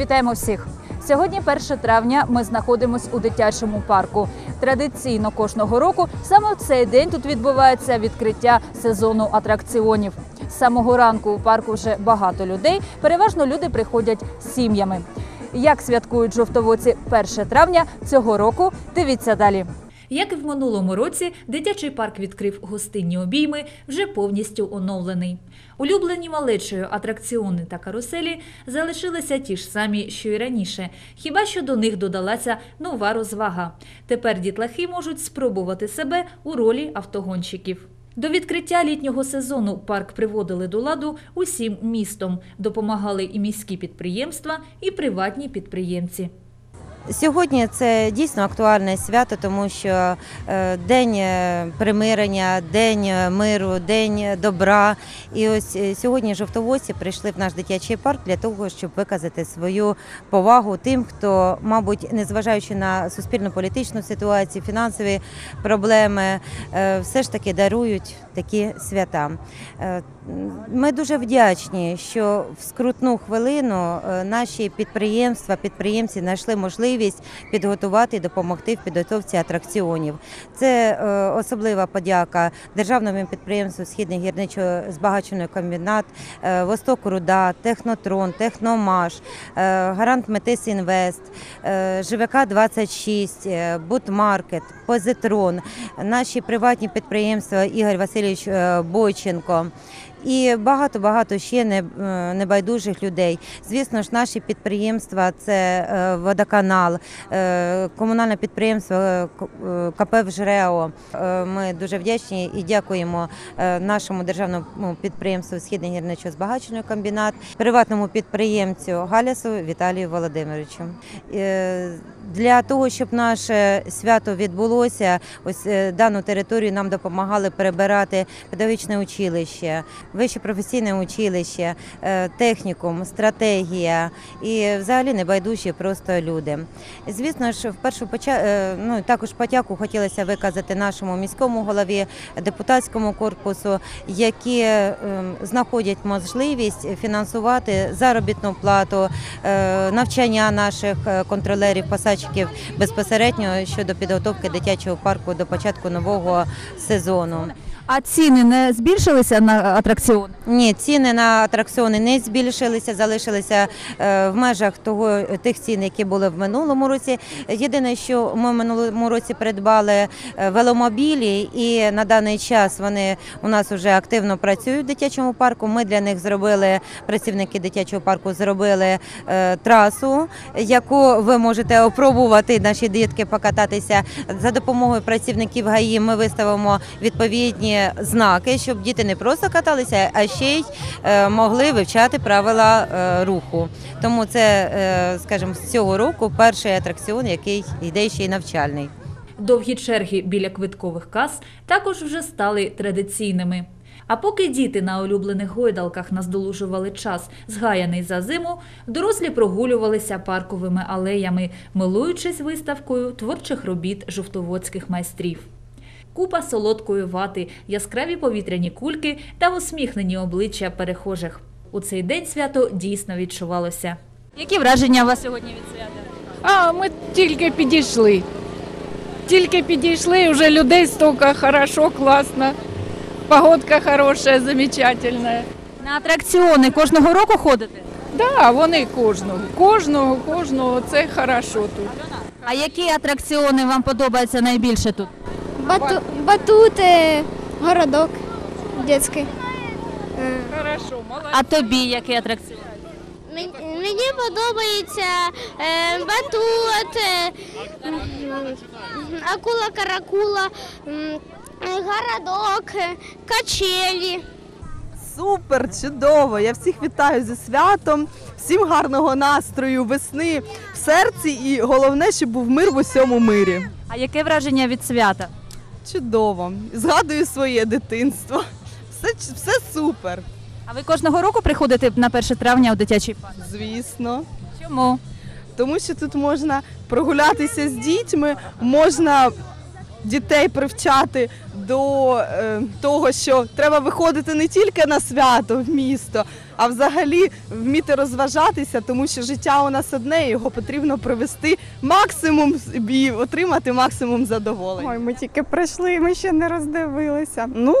Вітаємо всіх! Сьогодні 1 травня. Ми знаходимося у дитячому парку. Традиційно кожного року саме в цей день тут відбувається відкриття сезону атракціонів. З самого ранку у парку вже багато людей. Переважно люди приходять з сім'ями. Як святкують жовтовоці 1 травня цього року? Дивіться далі. Як і в минулому році, дитячий парк відкрив гостинні обійми, вже повністю оновлений. Улюблені малечою атракціони та каруселі залишилися ті ж самі, що й раніше. Хіба що до них додалася нова розвага. Тепер дітлахи можуть спробувати себе у ролі автогонщиків. До відкриття літнього сезону парк приводили до ладу усім містом. Допомагали і міські підприємства, і приватні підприємці. Сьогодні це дійсно актуальне свято, тому що е, день е, примирення, день миру, день добра. І ось е, сьогодні жовтоводці прийшли в наш дитячий парк для того, щоб виказати свою повагу тим, хто, мабуть, незважаючи на суспільно-політичну ситуацію, фінансові проблеми, все ж таки дарують такі свята. Е, Ми дуже вдячні, що в скрутну хвилину е, наші підприємства, підприємці знайшли можливість підготувати і допомогти в підготовці атракціонів. Це е, особлива подяка державному підприємству Східний гірничо-збагачений комбінат, е, Восток Руда, Технотрон, Техномаш, Гарант Метис Інвест, ЖВК 26, е, Бутмаркет, Позитрон, наші приватні підприємства Ігор Васильович е, Бойченко. І багато багато ще е, небайдужих людей. Звісно ж, наші підприємства це е, водоканал, е, комунальне підприємство КП «Вжрео». Ми дуже вдячні і дякуємо нашому державному підприємству Східний гірничо-збагачений комбінат, приватному підприємцю Галясу Віталію Володимировичу. Для того, щоб наше свято відбулося, ось дану територію нам допомагали перебирати педагогічне училище, вище професійне училище, е, технікум, стратегія і взагалі небайдужі просто люди. Звісно ж, в першу е, ну, також подяку хотілося виказати нашому міському голові, депутатському корпусу, які е, знаходять можливість фінансувати заробітну плату, навчання наших контролерів, посадчиків безпосередньо щодо підготовки дитячого парку до початку нового сезону. А ціни не збільшилися на атракціони? Ні, ціни на атракціони не збільшилися, залишилися е, в межах того тих цін, які були в минулому році. Єдине, що ми в минулому році придбали е, веломобілі, і на даний час вони у нас вже активно працюють в дитячому парку. Ми для них зробили працівники дитячого парку, зробили е, трасу, яку ви можете опробувати наші дітки покататися. За допомогою працівників ГАІ ми виставимо відповідні знаки, щоб діти не просто каталися, а ще й е, могли вивчати правила е, руху. Тому це, е, скажімо, з цього року перший атракціон, який йде ще й навчальний. Довгі черги біля квиткових кас також вже стали традиційними. А поки діти на улюблених гойдалках наздолужували час, згаяний за зиму, дорослі прогулювалися парковими алеями, милуючись виставкою творчих робіт жовтоводських майстрів. Купа солодкої вати, яскраві повітряні кульки та усміхнені обличчя перехожих. У цей день свято дійсно відчувалося. Які враження у вас сьогодні від свята? А, ми тільки підійшли. Тільки підійшли, вже людей стільки хорошо, класно. Погодка хороша, замечательна. На атракціони кожного року ходите? Да, вони кожного. Кожного, кожного, це хорошо тут. А які атракціони вам подобаються найбільше тут? Бату, батути, городок дитячий. Е, Хорошо, молодець. А тобі який атракціон? Мені, подобається е, батут, е, акула каракула, городок, е, качелі. Супер, чудово! Я всіх вітаю зі святом, всім гарного настрою, весни в серці і головне, щоб був мир в усьому мирі. А яке враження від свята? Чудово! Згадую своє дитинство. Все, все супер, А ви кожного року приходите на 1 травня у дитячий парк? звісно. Чому? Тому що тут можна прогулятися з дітьми, можна дітей привчати до е, того, що треба виходити не тільки на свято в місто, а взагалі вміти розважатися, тому що життя у нас одне, його потрібно провести максимум і отримати максимум задоволення. Ой, ми тільки прийшли, ми ще не роздивилися. Ну,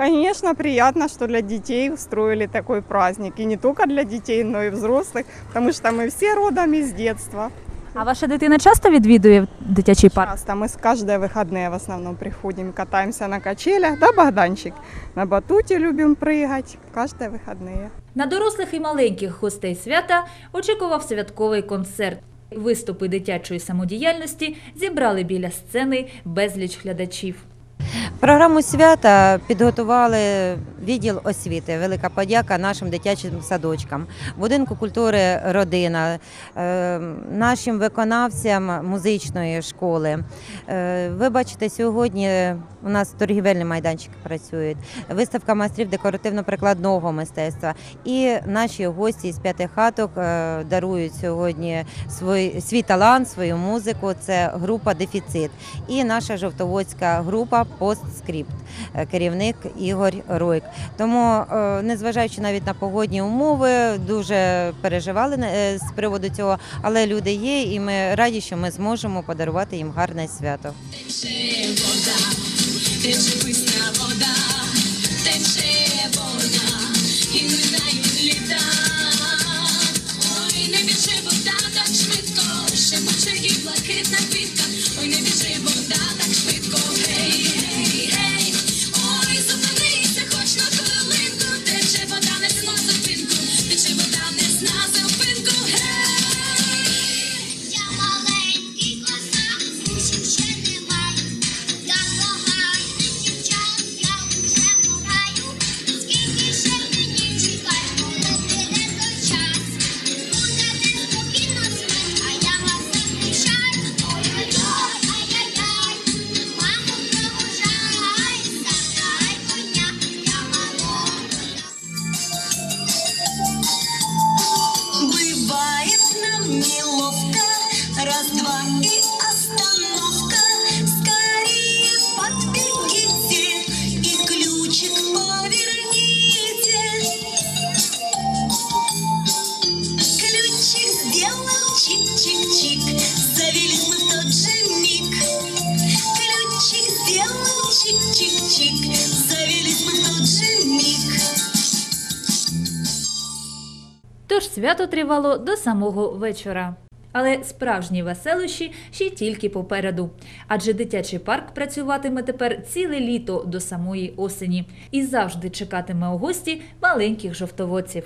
звісно, приємно, що для дітей устроили такой праздник. І не тільки для дітей, но і взрослих, тому що ми всі родом із дитинства. А ваша дитина часто відвідує дитячий парк? Часто мы с каждые выходные в основном приходим, катаемся на качелях, да, Богданчик? На батуте любим прыгать, каждые выходные. На дорослих і маленьких гостей свята очікував святковий концерт. Виступи дитячої самодіяльності зібрали біля сцени безліч глядачів. Програму свята підготували відділ освіти. Велика подяка нашим дитячим садочкам, будинку культури родина, е, нашим виконавцям музичної школи. Е, Ви бачите, сьогодні у нас торгівельні майданчики працюють, виставка майстрів декоративно-прикладного мистецтва. І наші гості з п'яти хаток е, дарують сьогодні свій, свій талант, свою музику. Це група Дефіцит і наша жовтоводська група Постскрипт, е, керівник Ігор Ройк. Тому, е, незважаючи навіть на погодні умови, дуже переживали е, з приводу цього, але люди є, і ми раді, що ми зможемо подарувати їм гарне свято. Тож свято тривало до самого вечора. Але справжні веселощі ще тільки попереду. Адже дитячий парк працюватиме тепер ціле літо до самої осені і завжди чекатиме у гості маленьких жовтоводців.